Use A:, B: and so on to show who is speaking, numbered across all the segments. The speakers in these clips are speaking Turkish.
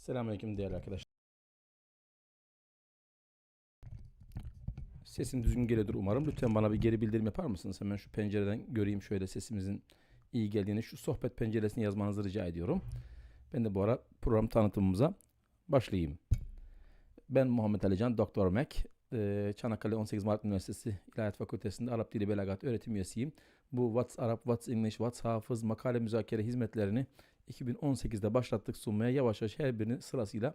A: Selamünaleyküm değerli arkadaşlar. Sesim düzgün geliyordur umarım. Lütfen bana bir geri bildirim yapar mısınız? Hemen şu pencereden göreyim şöyle sesimizin iyi geldiğini. Şu sohbet penceresini yazmanızı rica ediyorum. Ben de bu ara program tanıtımımıza başlayayım. Ben Muhammed Alican, Doktor Mek. Ee, Çanakkale 18 Mart Üniversitesi İlahiyat Fakültesi'nde Arap Dili Belagat öğretim üyesiyim. Bu What's Arap, What's English, What's Hafız makale müzakere hizmetlerini 2018'de başlattık sunmaya yavaş yavaş her birini sırasıyla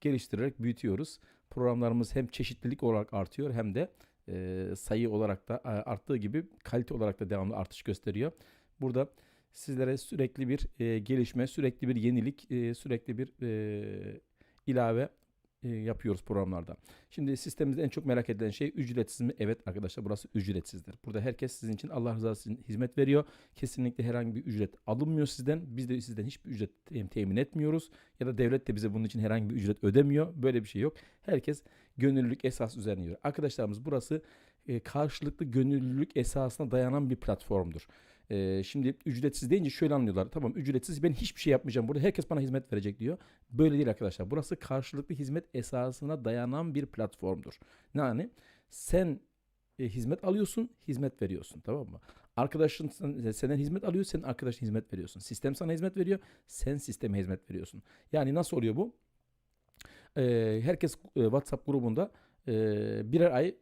A: geliştirerek büyütüyoruz. Programlarımız hem çeşitlilik olarak artıyor hem de e, sayı olarak da e, arttığı gibi kalite olarak da devamlı artış gösteriyor. Burada sizlere sürekli bir e, gelişme, sürekli bir yenilik, e, sürekli bir e, ilave e, yapıyoruz programlarda. Şimdi sistemimizde en çok merak edilen şey ücretsiz mi? Evet arkadaşlar burası ücretsizdir. Burada herkes sizin için Allah rızası için hizmet veriyor. Kesinlikle herhangi bir ücret alınmıyor sizden. Biz de sizden hiçbir ücret tem- temin etmiyoruz. Ya da devlet de bize bunun için herhangi bir ücret ödemiyor. Böyle bir şey yok. Herkes gönüllülük esas üzerine yürüyor. Arkadaşlarımız burası e, karşılıklı gönüllülük esasına dayanan bir platformdur. E, şimdi ücretsiz deyince şöyle anlıyorlar. Tamam ücretsiz ben hiçbir şey yapmayacağım burada. Herkes bana hizmet verecek diyor. Böyle değil arkadaşlar. Burası karşılıklı hizmet esasına dayanan bir platformdur. Yani sen e, hizmet alıyorsun, hizmet veriyorsun. Tamam mı? Arkadaşın sen- senden hizmet alıyor, senin arkadaşın hizmet veriyorsun. Sistem sana hizmet veriyor, sen sisteme hizmet veriyorsun. Yani nasıl oluyor bu? Ee, herkes e, WhatsApp grubunda e, birer ay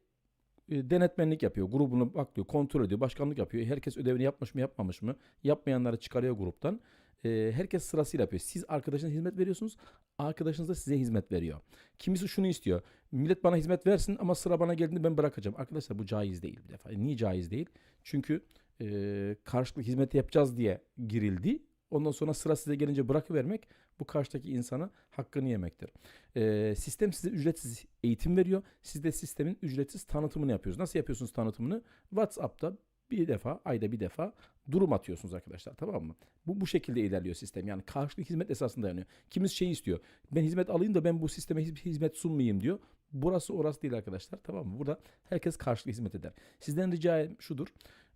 A: e, denetmenlik yapıyor. Grubunu bakıyor, kontrol ediyor, başkanlık yapıyor. Herkes ödevini yapmış mı, yapmamış mı? Yapmayanları çıkarıyor gruptan. E, herkes sırasıyla yapıyor. Siz arkadaşınıza hizmet veriyorsunuz, arkadaşınız da size hizmet veriyor. Kimisi şunu istiyor. Millet bana hizmet versin ama sıra bana geldiğinde ben bırakacağım. Arkadaşlar bu caiz değil bir defa. Niye caiz değil? Çünkü e, karşılıklı hizmet yapacağız diye girildi. Ondan sonra sıra size gelince bırakıvermek bu karşıdaki insana hakkını yemektir. E, sistem size ücretsiz eğitim veriyor. Siz de sistemin ücretsiz tanıtımını yapıyorsunuz. Nasıl yapıyorsunuz tanıtımını? WhatsApp'ta bir defa, ayda bir defa durum atıyorsunuz arkadaşlar tamam mı? Bu bu şekilde ilerliyor sistem. Yani karşılıklı hizmet esasında dayanıyor. Kimisi şey istiyor. Ben hizmet alayım da ben bu sisteme hizmet sunmayayım diyor. Burası orası değil arkadaşlar tamam mı? Burada herkes karşılıklı hizmet eder. Sizden ricam şudur.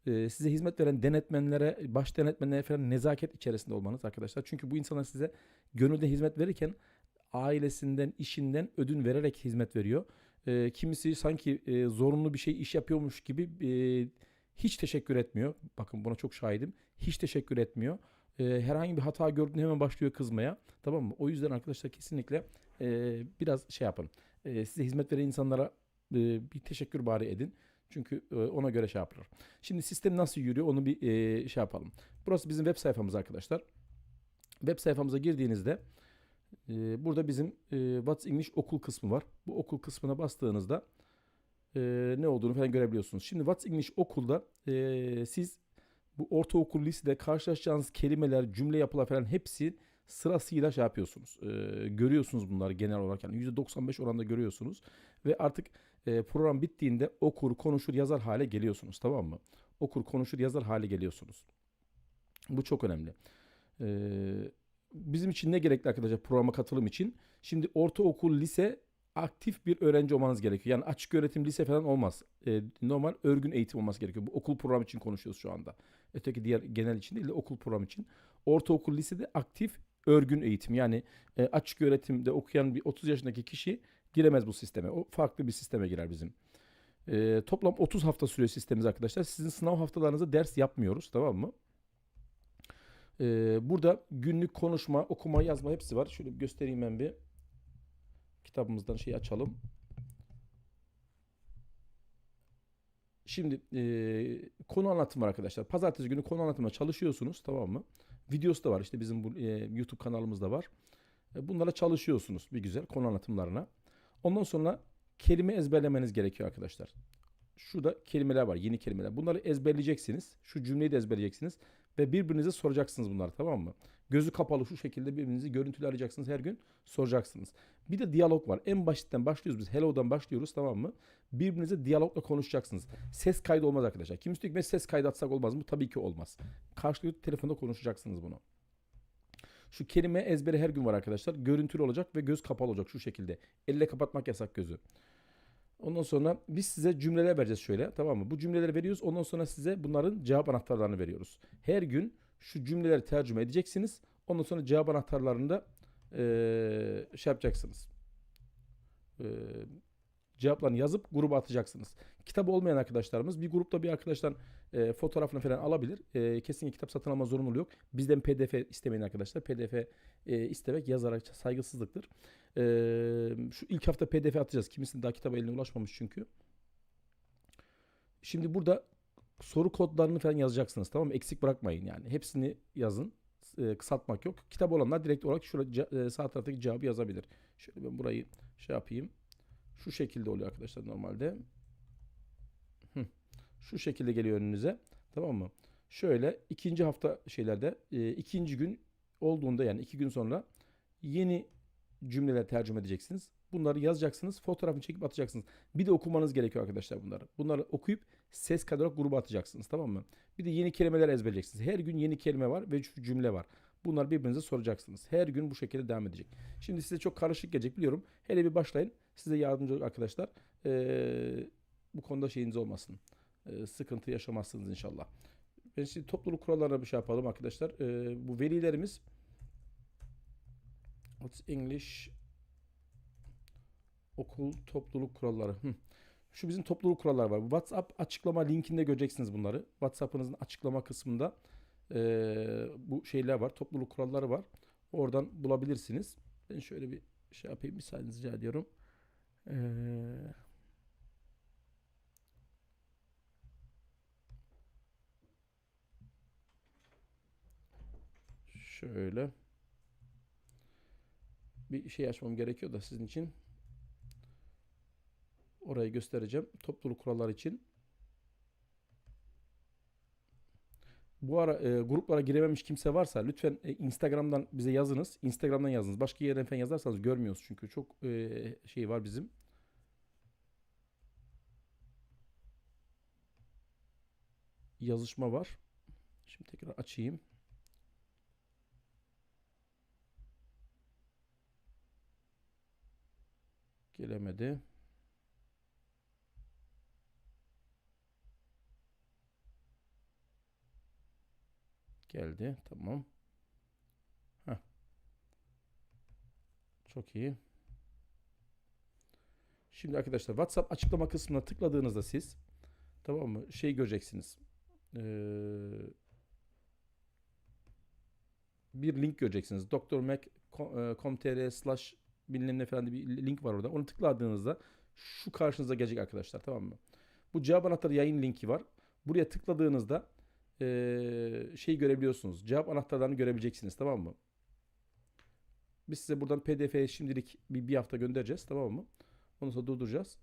A: E, size hizmet veren denetmenlere, baş denetmenlere falan nezaket içerisinde olmanız arkadaşlar. Çünkü bu insanlar size gönülden hizmet verirken ailesinden, işinden ödün vererek hizmet veriyor. E, kimisi sanki e, zorunlu bir şey iş yapıyormuş gibi e, hiç teşekkür etmiyor. Bakın buna çok şahidim. Hiç teşekkür etmiyor. E, herhangi bir hata gördüğünde hemen başlıyor kızmaya. Tamam mı? O yüzden arkadaşlar kesinlikle e, biraz şey yapın. E, size hizmet veren insanlara e, bir teşekkür bari edin. Çünkü e, ona göre şey yapılır. Şimdi sistem nasıl yürüyor onu bir e, şey yapalım. Burası bizim web sayfamız arkadaşlar. Web sayfamıza girdiğinizde e, burada bizim What's English okul kısmı var. Bu okul kısmına bastığınızda ne olduğunu falan görebiliyorsunuz. Şimdi What's English okulda siz bu ortaokul lisede karşılaşacağınız kelimeler, cümle yapılar falan hepsi sırasıyla şey yapıyorsunuz. E, görüyorsunuz bunları genel olarak yani %95 oranda görüyorsunuz ve artık e, program bittiğinde okur, konuşur, yazar hale geliyorsunuz tamam mı? Okur, konuşur, yazar hale geliyorsunuz. Bu çok önemli. Ee, bizim için ne gerekli arkadaşlar programa katılım için? Şimdi ortaokul, lise aktif bir öğrenci olmanız gerekiyor. Yani açık öğretim lise falan olmaz. Ee, normal örgün eğitim olması gerekiyor. Bu okul programı için konuşuyoruz şu anda. Öteki diğer genel için değil de okul programı için. Ortaokul, lisede aktif örgün eğitim. Yani e, açık öğretimde okuyan bir 30 yaşındaki kişi giremez bu sisteme. O farklı bir sisteme girer bizim. Ee, toplam 30 hafta sürüyor sistemimiz arkadaşlar. Sizin sınav haftalarınızda ders yapmıyoruz tamam mı? Ee, burada günlük konuşma, okuma, yazma hepsi var. Şöyle göstereyim ben bir. Kitabımızdan şey açalım. Şimdi e, konu anlatımı var arkadaşlar. Pazartesi günü konu anlatımına çalışıyorsunuz tamam mı? Videosu da var işte bizim bu e, YouTube kanalımızda var. E, bunlara çalışıyorsunuz bir güzel konu anlatımlarına. Ondan sonra kelime ezberlemeniz gerekiyor arkadaşlar. Şurada kelimeler var, yeni kelimeler. Bunları ezberleyeceksiniz. Şu cümleyi de ezberleyeceksiniz ve birbirinize soracaksınız bunları tamam mı? Gözü kapalı şu şekilde birbirinizi görüntülü arayacaksınız her gün soracaksınız. Bir de diyalog var. En basitten başlıyoruz biz. Hello'dan başlıyoruz tamam mı? Birbirinize diyalogla konuşacaksınız. Ses kaydı olmaz arkadaşlar. Kimisi diyor ki "Ben ses kaydı atsak olmaz mı? Tabii ki olmaz. Karşılıklı telefonda konuşacaksınız bunu. Şu kelime ezberi her gün var arkadaşlar. Görüntülü olacak ve göz kapalı olacak şu şekilde. Elle kapatmak yasak gözü. Ondan sonra biz size cümleler vereceğiz şöyle tamam mı? Bu cümleleri veriyoruz. Ondan sonra size bunların cevap anahtarlarını veriyoruz. Her gün şu cümleleri tercüme edeceksiniz. Ondan sonra cevap anahtarlarını da e, şey yapacaksınız. E, cevaplarını yazıp gruba atacaksınız. Kitap olmayan arkadaşlarımız bir grupta bir arkadaştan e, fotoğrafını falan alabilir. E, kesinlikle kitap satın alma zorunluluğu yok. Bizden PDF istemeyin arkadaşlar. PDF e, istemek yazarak saygısızlıktır. E, şu ilk hafta PDF atacağız. Kimisinin daha kitaba eline ulaşmamış çünkü. Şimdi burada soru kodlarını falan yazacaksınız tamam mı? Eksik bırakmayın yani. Hepsini yazın. E, kısaltmak yok. Kitap olanlar direkt olarak şurada e, sağ taraftaki cevabı yazabilir. Şöyle ben burayı şey yapayım. Şu şekilde oluyor arkadaşlar normalde. Şu şekilde geliyor önünüze. Tamam mı? Şöyle ikinci hafta şeylerde e, ikinci gün olduğunda yani iki gün sonra yeni cümleler tercüme edeceksiniz. Bunları yazacaksınız. Fotoğrafını çekip atacaksınız. Bir de okumanız gerekiyor arkadaşlar bunları. Bunları okuyup ses kaydarak gruba atacaksınız. Tamam mı? Bir de yeni kelimeler ezberleyeceksiniz. Her gün yeni kelime var ve cümle var. Bunları birbirinize soracaksınız. Her gün bu şekilde devam edecek. Şimdi size çok karışık gelecek biliyorum. Hele bir başlayın. Size yardımcı olun arkadaşlar. Ee, bu konuda şeyiniz olmasın. Ee, sıkıntı yaşamazsınız inşallah. Ben şimdi topluluk kurallarına bir şey yapalım arkadaşlar. Ee, bu velilerimiz What's English okul topluluk kuralları. Hı. Şu bizim topluluk kuralları var. WhatsApp açıklama linkinde göreceksiniz bunları. WhatsApp'ınızın açıklama kısmında eee, bu şeyler var. Topluluk kuralları var. Oradan bulabilirsiniz. Ben şöyle bir şey yapayım. Bir saniye rica ediyorum. Eee, şöyle bir şey açmam gerekiyor da sizin için. Orayı göstereceğim. Topluluk kuralları için. Bu ara e, gruplara girememiş kimse varsa lütfen e, Instagram'dan bize yazınız. Instagram'dan yazınız. Başka yerden falan yazarsanız görmüyoruz çünkü çok e, şey var bizim. Yazışma var. Şimdi tekrar açayım. Gelemedi. Geldi. Tamam. Heh. Çok iyi. Şimdi arkadaşlar WhatsApp açıklama kısmına tıkladığınızda siz tamam mı? Şey göreceksiniz. Ee, bir link göreceksiniz. drmac.com.tr slash bilmem ne falan bir link var orada. Onu tıkladığınızda şu karşınıza gelecek arkadaşlar tamam mı? Bu cevap anahtarı yayın linki var. Buraya tıkladığınızda eee şey görebiliyorsunuz. Cevap anahtarlarını görebileceksiniz tamam mı? Biz size buradan PDF'ye şimdilik bir, bir hafta göndereceğiz tamam mı? Ondan sonra durduracağız.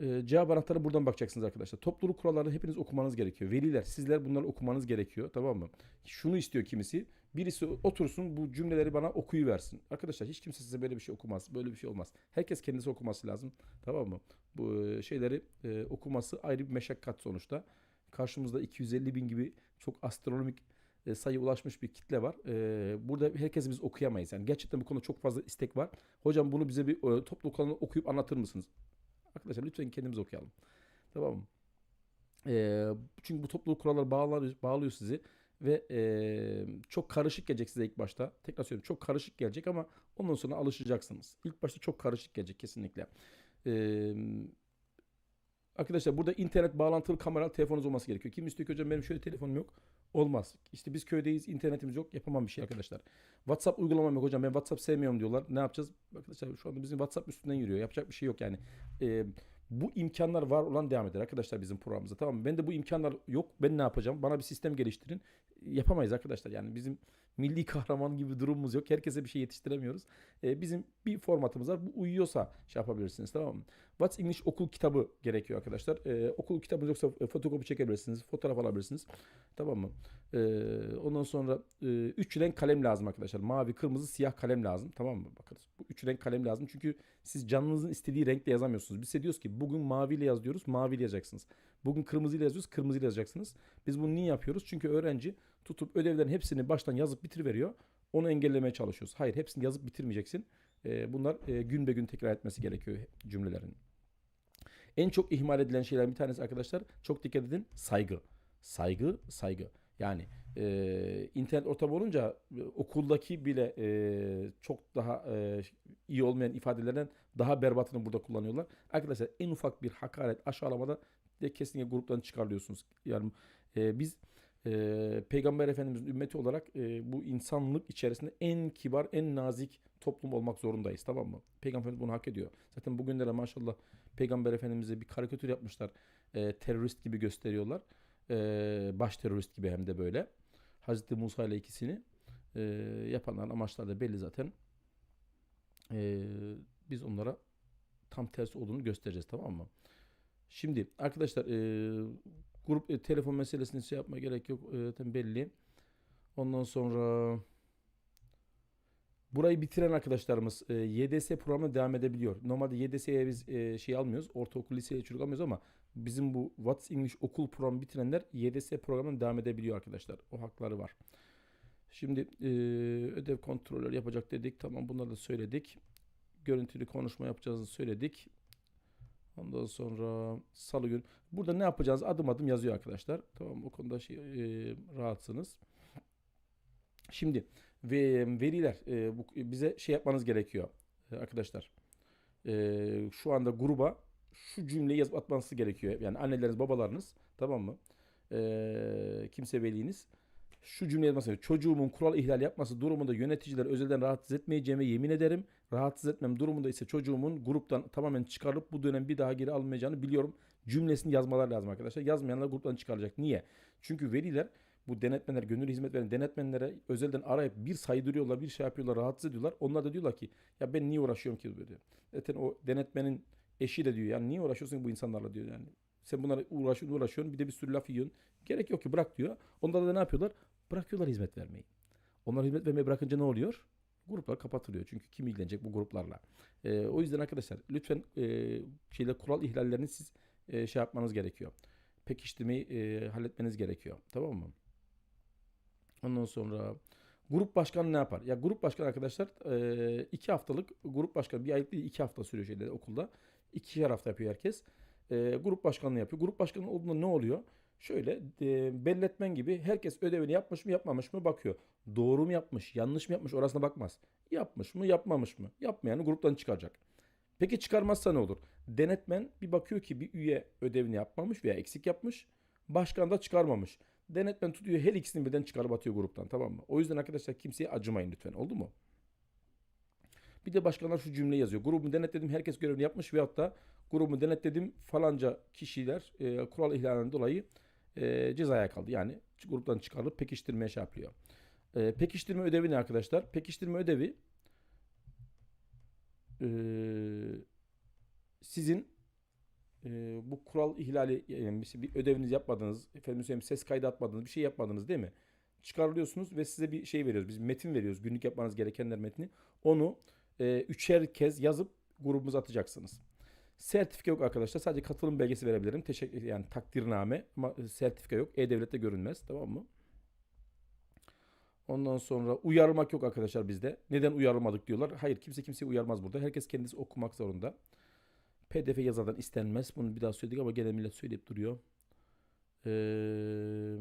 A: Eee, cevap anahtarı buradan bakacaksınız arkadaşlar. Topluluk kurallarını hepiniz okumanız gerekiyor. Veliler sizler bunları okumanız gerekiyor tamam mı? Şunu istiyor kimisi. Birisi otursun bu cümleleri bana okuyuversin. Arkadaşlar hiç kimse size böyle bir şey okumaz. Böyle bir şey olmaz. Herkes kendisi okuması lazım. Tamam mı? Bu e, şeyleri e, okuması ayrı bir meşakkat sonuçta. Karşımızda 250 bin gibi çok astronomik e, sayı ulaşmış bir kitle var. E, burada herkes biz okuyamayız. Yani gerçekten bu konuda çok fazla istek var. Hocam bunu bize bir toplu kanalda okuyup anlatır mısınız? Arkadaşlar lütfen kendimiz okuyalım. Tamam mı? E, çünkü bu topluluk kuralları bağlar, bağlıyor sizi ve e, çok karışık gelecek size ilk başta. Tekrar söylüyorum çok karışık gelecek ama ondan sonra alışacaksınız. İlk başta çok karışık gelecek kesinlikle. E, arkadaşlar burada internet bağlantılı kameralı telefonunuz olması gerekiyor. Kim istiyor ki hocam benim şöyle telefonum yok. Olmaz. İşte biz köydeyiz, internetimiz yok. Yapamam bir şey arkadaşlar. WhatsApp uygulamam yok hocam. Ben WhatsApp sevmiyorum diyorlar. Ne yapacağız? Arkadaşlar şu anda bizim WhatsApp üstünden yürüyor. Yapacak bir şey yok yani. Ee, bu imkanlar var olan devam eder arkadaşlar bizim programımızda. Tamam mı? Ben de bu imkanlar yok. Ben ne yapacağım? Bana bir sistem geliştirin. Yapamayız arkadaşlar. Yani bizim milli kahraman gibi durumumuz yok. Herkese bir şey yetiştiremiyoruz. Ee, bizim bir formatımız var. Bu uyuyorsa şey yapabilirsiniz. Tamam mı? What's English okul kitabı gerekiyor arkadaşlar. Ee, okul kitabınız yoksa e, fotokopi çekebilirsiniz. Fotoğraf alabilirsiniz. Tamam mı? Ee, ondan sonra e, üç renk kalem lazım arkadaşlar. Mavi, kırmızı, siyah kalem lazım. Tamam mı? Bakın bu üç renk kalem lazım. Çünkü siz canınızın istediği renkle yazamıyorsunuz. Biz size diyoruz ki bugün maviyle yaz diyoruz. Maviyle yazacaksınız. Bugün kırmızıyla yazıyoruz. Kırmızıyla yazacaksınız. Biz bunu niye yapıyoruz? Çünkü öğrenci tutup ödevlerin hepsini baştan yazıp bitiriveriyor. Onu engellemeye çalışıyoruz. Hayır hepsini yazıp bitirmeyeceksin. Ee, bunlar e, gün be gün tekrar etmesi gerekiyor cümlelerin. En çok ihmal edilen şeyler bir tanesi arkadaşlar çok dikkat edin saygı. Saygı, saygı. Yani e, internet ortamı olunca e, okuldaki bile e, çok daha e, iyi olmayan ifadelerden daha berbatını burada kullanıyorlar. Arkadaşlar en ufak bir hakaret aşağılamada de kesinlikle gruptan çıkarılıyorsunuz. Yani e, biz e, Peygamber Efendimizin ümmeti olarak e, bu insanlık içerisinde en kibar, en nazik toplum olmak zorundayız. Tamam mı? Peygamber Efendimiz bunu hak ediyor. Zaten bugünlere maşallah Peygamber Efendimiz'e bir karikatür yapmışlar. E, terörist gibi gösteriyorlar. E, baş terörist gibi hem de böyle. Hazreti Musa ile ikisini e, yapanların amaçları da belli zaten. E, biz onlara tam tersi olduğunu göstereceğiz tamam mı? Şimdi arkadaşlar e, grup e, telefon meselesini şey yapma gerek yok. E, zaten belli. Ondan sonra burayı bitiren arkadaşlarımız e, YDS programına devam edebiliyor. Normalde YDS'ye biz e, şey almıyoruz. Ortaokul, liseye çocuk almıyoruz ama bizim bu What's English okul programı bitirenler YDS programına devam edebiliyor arkadaşlar. O hakları var. Şimdi e, ödev kontrolleri yapacak dedik. Tamam bunları da söyledik. Görüntülü konuşma yapacağızı söyledik. Ondan sonra salı gün. Burada ne yapacağız adım adım yazıyor arkadaşlar. Tamam o konuda şey, e, rahatsınız. Şimdi ve veriler e, bu, bize şey yapmanız gerekiyor e, arkadaşlar. E, şu anda gruba şu cümleyi yazıp atmanız gerekiyor. Yani anneleriniz babalarınız tamam mı? E, kimse veliniz şu cümle yazması çocuğumun kural ihlal yapması durumunda yöneticiler özelden rahatsız etmeyeceğime yemin ederim. Rahatsız etmem durumunda ise çocuğumun gruptan tamamen çıkarılıp bu dönem bir daha geri alınmayacağını biliyorum. Cümlesini yazmalar lazım arkadaşlar. Yazmayanlar gruptan çıkaracak. Niye? Çünkü veliler bu denetmenler, gönül hizmet veren denetmenlere özelden arayıp bir saydırıyorlar, bir şey yapıyorlar, rahatsız ediyorlar. Onlar da diyorlar ki ya ben niye uğraşıyorum ki böyle. Zaten o denetmenin eşi de diyor yani niye uğraşıyorsun bu insanlarla diyor yani. Sen bunlara uğraşıyorsun, uğraşıyorsun bir de bir sürü laf yiyorsun. Gerek yok ki bırak diyor. Onlar da ne yapıyorlar? Bırakıyorlar hizmet vermeyi. Onlar hizmet vermeyi bırakınca ne oluyor? Gruplar kapatılıyor. Çünkü kim ilgilenecek bu gruplarla? Ee, o yüzden arkadaşlar lütfen e, şeyler kural ihlallerini siz e, şey yapmanız gerekiyor. Pekiştirmeyi e, halletmeniz gerekiyor. Tamam mı? Ondan sonra grup başkanı ne yapar? Ya grup başkanı arkadaşlar e, iki haftalık grup başkanı bir aylık değil iki hafta sürüyor şeyde okulda. İkişer hafta yapıyor herkes. E, grup başkanlığı yapıyor. Grup başkanı olduğunda ne oluyor? Şöyle belletmen gibi herkes ödevini yapmış mı yapmamış mı bakıyor. Doğru mu yapmış, yanlış mı yapmış orasına bakmaz. Yapmış mı, yapmamış mı? Yapmayanı gruptan çıkaracak. Peki çıkarmazsa ne olur? Denetmen bir bakıyor ki bir üye ödevini yapmamış veya eksik yapmış. Başkan da çıkarmamış. Denetmen tutuyor her ikisini birden çıkarıp atıyor gruptan tamam mı? O yüzden arkadaşlar kimseye acımayın lütfen oldu mu? Bir de başkanlar şu cümleyi yazıyor. Grubumu denetledim herkes görevini yapmış veyahut da grubumu denetledim falanca kişiler e, kural ihlalinden dolayı e, cezaya kaldı. Yani gruptan çıkarılıp pekiştirmeye şey. E, pekiştirme ödevi ne arkadaşlar? Pekiştirme ödevi e, sizin e, bu kural ihlali yani bir ödeviniz yapmadınız, efendim söyleyeyim ses kaydı atmadınız, bir şey yapmadınız değil mi? Çıkarılıyorsunuz ve size bir şey veriyoruz. Biz metin veriyoruz. Günlük yapmanız gerekenler metni. Onu e, üçer kez yazıp grubumuza atacaksınız. Sertifika yok arkadaşlar. Sadece katılım belgesi verebilirim. Teşekkür yani takdirname ama sertifika yok. E-Devlet'te görünmez. Tamam mı? Ondan sonra uyarmak yok arkadaşlar bizde. Neden uyarılmadık diyorlar. Hayır kimse kimseyi uyarmaz burada. Herkes kendisi okumak zorunda. PDF yazardan istenmez. Bunu bir daha söyledik ama gene millet söyleyip duruyor. Ee,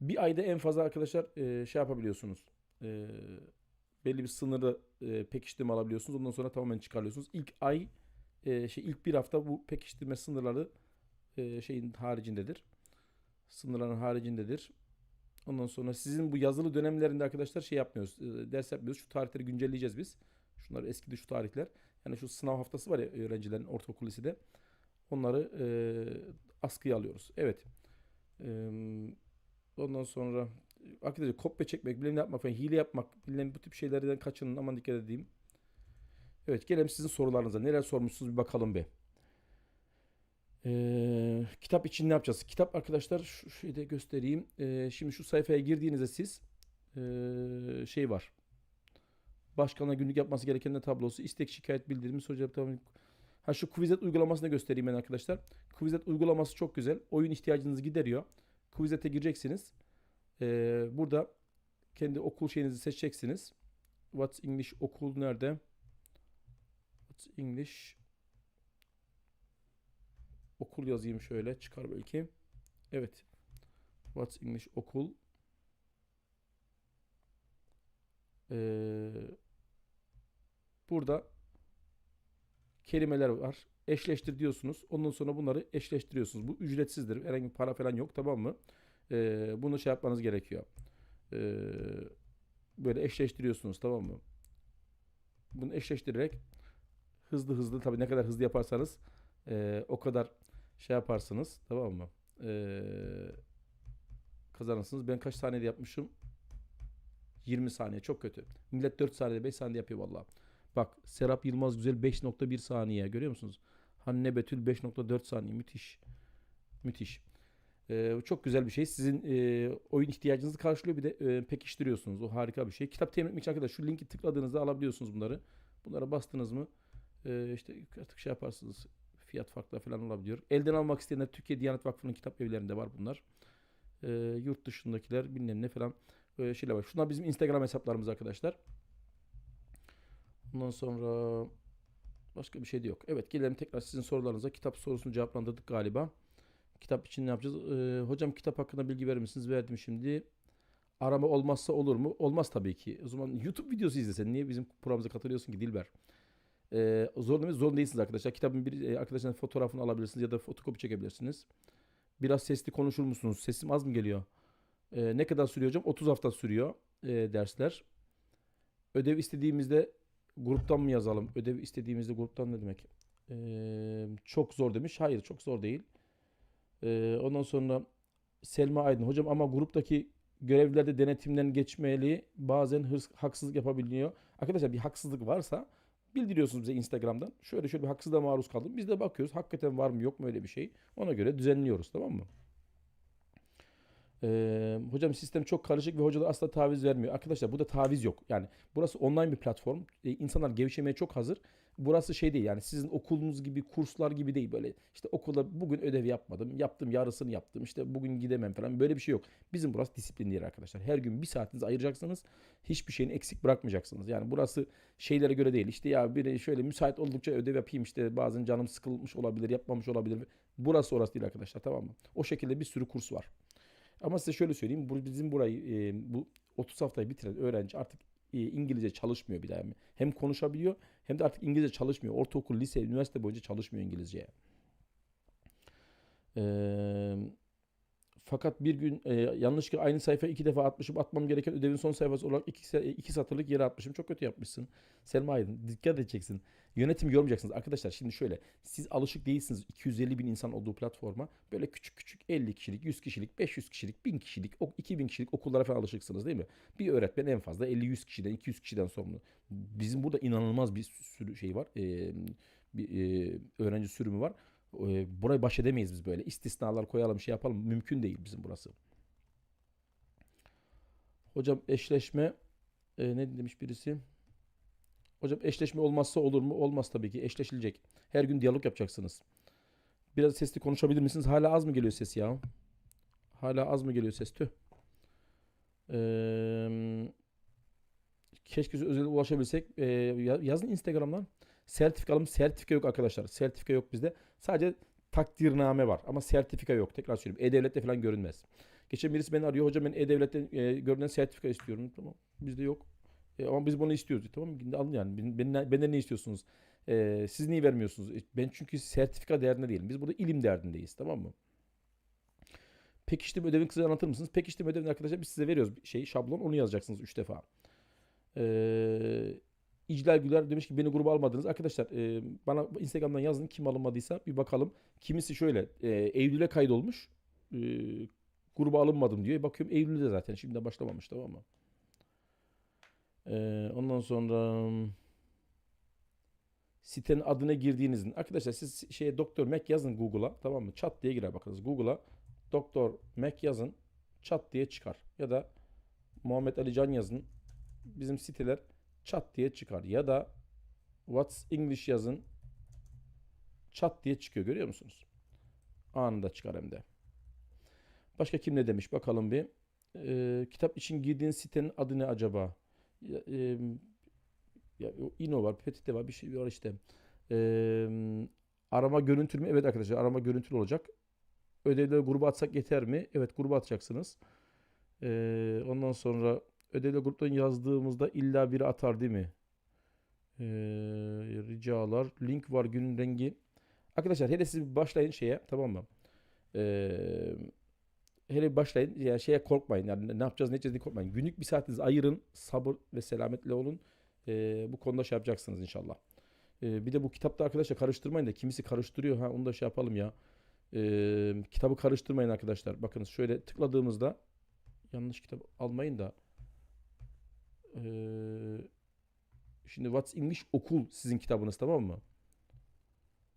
A: bir ayda en fazla arkadaşlar e, şey yapabiliyorsunuz. E, belli bir sınırı e, pekiştirme alabiliyorsunuz. Ondan sonra tamamen çıkarıyorsunuz. İlk ay e, şey ilk bir hafta bu pekiştirme sınırları e, şeyin haricindedir. Sınırların haricindedir. Ondan sonra sizin bu yazılı dönemlerinde arkadaşlar şey yapmıyoruz. E, ders yapmıyoruz. Şu tarihleri güncelleyeceğiz biz. Şunlar eskidi şu tarihler. Yani şu sınav haftası var ya öğrencilerin ortaokul lisede. Onları e, askıya alıyoruz. Evet. E, ondan sonra arkadaşlar kopya çekmek, bilmem ne yapmak falan, hile yapmak, bilmem bu tip şeylerden kaçının aman dikkat edeyim. Evet gelelim sizin sorularınıza. Neler sormuşsunuz bir bakalım bir. Ee, kitap için ne yapacağız? Kitap arkadaşlar şu şeyde göstereyim. Ee, şimdi şu sayfaya girdiğinizde siz ee, şey var. Başkanına günlük yapması gerekenler tablosu, istek, şikayet, bildirimi, soru cevap tamam. Ha şu Quizlet uygulamasını göstereyim ben arkadaşlar. Quizlet uygulaması çok güzel. Oyun ihtiyacınızı gideriyor. Quizlet'e gireceksiniz. Ee, burada kendi okul şeyinizi seçeceksiniz. What's English okul nerede? What's English okul yazayım şöyle çıkar belki. Evet. What's English okul. Ee, burada kelimeler var. Eşleştir diyorsunuz. Ondan sonra bunları eşleştiriyorsunuz. Bu ücretsizdir. Herhangi bir para falan yok tamam mı? Ee, bunu şey yapmanız gerekiyor. Ee, böyle eşleştiriyorsunuz tamam mı? Bunu eşleştirerek hızlı hızlı tabii ne kadar hızlı yaparsanız e, o kadar şey yaparsınız tamam mı? Ee, kazanırsınız. Ben kaç saniyede yapmışım? 20 saniye çok kötü. Millet 4 saniyede 5 saniyede yapıyor vallahi. Bak Serap Yılmaz Güzel 5.1 saniye görüyor musunuz? Hanne Betül 5.4 saniye müthiş. Müthiş. Ee, çok güzel bir şey. Sizin e, oyun ihtiyacınızı karşılıyor bir de e, pekiştiriyorsunuz. O harika bir şey. Kitap temin etmek için arkadaşlar şu linki tıkladığınızda alabiliyorsunuz bunları. Bunlara bastınız mı e, işte artık şey yaparsınız. Fiyat farklı falan olabiliyor. Elden almak isteyenler Türkiye Diyanet Vakfı'nın kitap evlerinde var bunlar. E, yurt dışındakiler bilmem ne falan e, şeyler var. Şunlar bizim Instagram hesaplarımız arkadaşlar. Ondan sonra başka bir şey de yok. Evet gelelim tekrar sizin sorularınıza. Kitap sorusunu cevaplandırdık galiba. Kitap için ne yapacağız? Ee, hocam kitap hakkında bilgi verir misiniz? Verdim şimdi. Arama olmazsa olur mu? Olmaz tabii ki. O zaman YouTube videosu izlesen. Niye bizim programımıza katılıyorsun ki Dilber? Ee, zorunda mıyız? Zorunda değilsiniz arkadaşlar. Kitabın bir e, arkadaşların fotoğrafını alabilirsiniz ya da fotokopi çekebilirsiniz. Biraz sesli konuşur musunuz? Sesim az mı geliyor? Ee, ne kadar sürüyor hocam? 30 hafta sürüyor e, dersler. Ödev istediğimizde gruptan mı yazalım? Ödev istediğimizde gruptan ne demek? Ee, çok zor demiş. Hayır çok zor değil. Ee, ondan sonra Selma Aydın. Hocam ama gruptaki görevlilerde denetimden geçmeli. Bazen hırs, haksızlık yapabiliyor. Arkadaşlar bir haksızlık varsa bildiriyorsunuz bize Instagram'dan. Şöyle şöyle bir haksızlığa maruz kaldım. Biz de bakıyoruz. Hakikaten var mı yok mu öyle bir şey. Ona göre düzenliyoruz tamam mı? Ee, hocam sistem çok karışık ve hocalar asla taviz vermiyor. Arkadaşlar burada taviz yok. Yani burası online bir platform. Ee, insanlar gevşemeye çok hazır. Burası şey değil yani sizin okulunuz gibi kurslar gibi değil böyle işte okulda bugün ödev yapmadım yaptım yarısını yaptım işte bugün gidemem falan böyle bir şey yok. Bizim burası disiplinli yer arkadaşlar. Her gün bir saatinizi ayıracaksınız. Hiçbir şeyini eksik bırakmayacaksınız. Yani burası şeylere göre değil. İşte ya bir şöyle müsait oldukça ödev yapayım işte bazen canım sıkılmış olabilir yapmamış olabilir. Burası orası değil arkadaşlar tamam mı? O şekilde bir sürü kurs var. Ama size şöyle söyleyeyim. Bizim burayı e, bu 30 haftayı bitiren öğrenci artık e, İngilizce çalışmıyor bir daha. Hem konuşabiliyor hem de artık İngilizce çalışmıyor. Ortaokul, lise, üniversite boyunca çalışmıyor İngilizceye. Eee fakat bir gün e, yanlışlıkla aynı sayfayı iki defa atmışım. Atmam gereken ödevin son sayfası olarak iki, iki satırlık yere atmışım. Çok kötü yapmışsın. Selma Aydın dikkat edeceksin. Yönetim yormayacaksınız. Arkadaşlar şimdi şöyle. Siz alışık değilsiniz 250 bin insan olduğu platforma. Böyle küçük küçük 50 kişilik, 100 kişilik, 500 kişilik, 1000 kişilik, 2000 kişilik okullara falan alışıksınız değil mi? Bir öğretmen en fazla 50-100 kişiden, 200 kişiden sorumlu. Bizim burada inanılmaz bir sürü şey var. E, bir e, öğrenci sürümü var. E, burayı baş edemeyiz biz böyle. İstisnalar koyalım şey yapalım. Mümkün değil bizim burası. Hocam eşleşme e, ne demiş birisi? Hocam eşleşme olmazsa olur mu? Olmaz tabii ki. Eşleşilecek. Her gün diyalog yapacaksınız. Biraz sesli konuşabilir misiniz? Hala az mı geliyor ses ya? Hala az mı geliyor ses? Tüh. Ee, keşke özel ulaşabilsek. Ee, yazın Instagram'dan. Sertifikalım sertifika yok arkadaşlar. Sertifika yok bizde. Sadece takdirname var ama sertifika yok. Tekrar söyleyeyim. E-Devlet'te falan görünmez. Geçen birisi beni arıyor. Hocam ben E-Devlet'te e, görünen sertifika istiyorum. Tamam. Bizde yok. E, ama biz bunu istiyoruz. Tamam mı? Alın yani. Ben, benden ne istiyorsunuz? E, siz niye vermiyorsunuz? E, ben çünkü sertifika derdinde değilim. Biz burada ilim derdindeyiz. Tamam mı? Pekiştirme ödevini kısaca anlatır mısınız? Pekiştirme ödevini arkadaşlar biz size veriyoruz. Şey şablon onu yazacaksınız 3 defa. Eee İclal Güler demiş ki beni gruba almadınız. Arkadaşlar e, bana Instagram'dan yazın kim alınmadıysa bir bakalım. Kimisi şöyle e, Eylül'e kaydolmuş. E, gruba alınmadım diyor. Bakıyorum Eylül'de zaten şimdi de başlamamış tamam mı? E, ondan sonra sitenin adına girdiğinizin arkadaşlar siz şeye Doktor Mac yazın Google'a tamam mı? Chat diye girer bakınız Google'a Doktor Mac yazın chat diye çıkar. Ya da Muhammed Ali Can yazın. Bizim siteler çat diye çıkar. Ya da What's English yazın çat diye çıkıyor görüyor musunuz? Anında çıkar hem de. Başka kim ne demiş bakalım bir. Ee, kitap için girdiğin sitenin adı ne acaba? Ya, e, ya, Ino var, Petite var bir şey var işte. Ee, arama görüntülü mü? Evet arkadaşlar arama görüntülü olacak. ödevleri gruba atsak yeter mi? Evet gruba atacaksınız. Ee, ondan sonra ödevleri gruptan yazdığımızda illa biri atar değil mi? Ee, ricalar. Link var günün rengi. Arkadaşlar hele siz başlayın şeye tamam mı? Ee, hele başlayın yani şeye korkmayın yani ne yapacağız ne edeceğiz diye korkmayın. Günlük bir saatinizi ayırın sabır ve selametle olun. Ee, bu konuda şey yapacaksınız inşallah. Ee, bir de bu kitapta arkadaşlar karıştırmayın da kimisi karıştırıyor ha onu da şey yapalım ya. Ee, kitabı karıştırmayın arkadaşlar. Bakınız şöyle tıkladığımızda yanlış kitap almayın da ee, şimdi What's English okul sizin kitabınız tamam mı?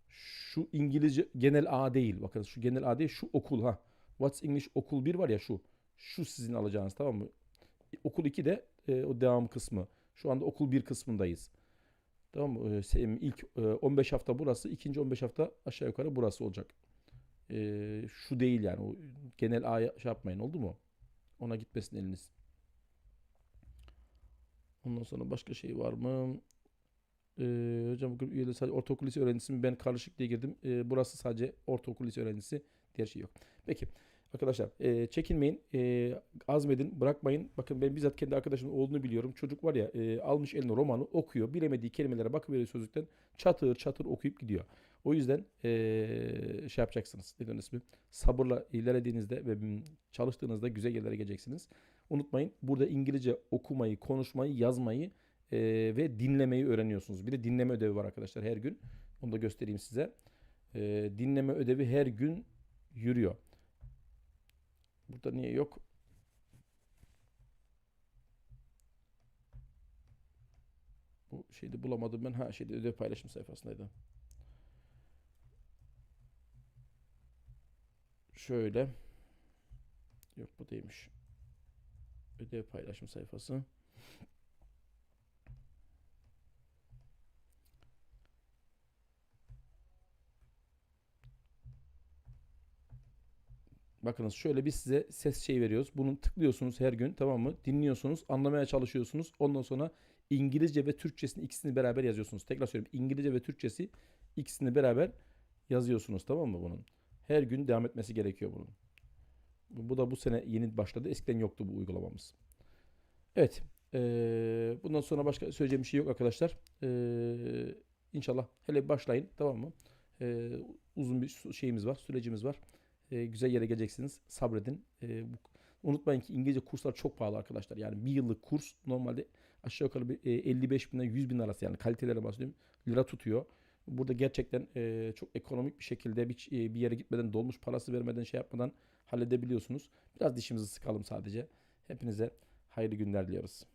A: Şu İngilizce genel A değil. Bakın şu genel A değil şu okul ha. What's English okul 1 var ya şu. Şu sizin alacağınız tamam mı? Okul 2 de e, o devam kısmı. Şu anda okul 1 kısmındayız. Tamam mı? Ee, ilk e, 15 hafta burası, ikinci 15 hafta aşağı yukarı burası olacak. Ee, şu değil yani. O genel A'ya şey yapmayın oldu mu? Ona gitmesin eliniz. Ondan sonra başka şey var mı? Ee, hocam grup üyeleri sadece ortaokul lise öğrencisi mi? Ben karışık diye girdim. Ee, burası sadece ortaokul lise öğrencisi. Diğer şey yok. Peki. Arkadaşlar e, çekinmeyin. E, azmedin. Bırakmayın. Bakın ben bizzat kendi arkadaşımın olduğunu biliyorum. Çocuk var ya e, almış eline romanı okuyor. Bilemediği kelimelere bakıveriyor sözlükten. Çatır çatır okuyup gidiyor. O yüzden e, şey yapacaksınız. Ne ismi? Sabırla ilerlediğinizde ve çalıştığınızda güzel yerlere geleceksiniz. Unutmayın burada İngilizce okumayı, konuşmayı, yazmayı e, ve dinlemeyi öğreniyorsunuz. Bir de dinleme ödevi var arkadaşlar her gün. Onu da göstereyim size. E, dinleme ödevi her gün yürüyor. Burada niye yok? Bu şeyde bulamadım ben. Ha şeyde ödev paylaşım sayfasındaydı. Şöyle. Yok bu değilmiş. Ödev paylaşım sayfası. Bakınız şöyle biz size ses şey veriyoruz. Bunu tıklıyorsunuz her gün tamam mı? Dinliyorsunuz, anlamaya çalışıyorsunuz. Ondan sonra İngilizce ve Türkçesini ikisini beraber yazıyorsunuz. Tekrar söyleyeyim. İngilizce ve Türkçesi ikisini beraber yazıyorsunuz tamam mı bunun? Her gün devam etmesi gerekiyor bunun. Bu da bu sene yeni başladı. Eskiden yoktu bu uygulamamız. Evet. eee, bundan sonra başka söyleyeceğim bir şey yok arkadaşlar. Eee inşallah hele başlayın tamam mı? Eee, uzun bir şeyimiz var, sürecimiz var. Eee, güzel yere geleceksiniz. Sabredin. Eee, bu, unutmayın ki İngilizce kurslar çok pahalı arkadaşlar. Yani bir yıllık kurs normalde aşağı yukarı bir, e, 55 binden 100 bin arası yani kalitelere bahsediyorum. Lira tutuyor. Burada gerçekten e, çok ekonomik bir şekilde bir, e, bir yere gitmeden dolmuş parası vermeden şey yapmadan halledebiliyorsunuz. Biraz dişimizi sıkalım sadece. Hepinize hayırlı günler diliyoruz.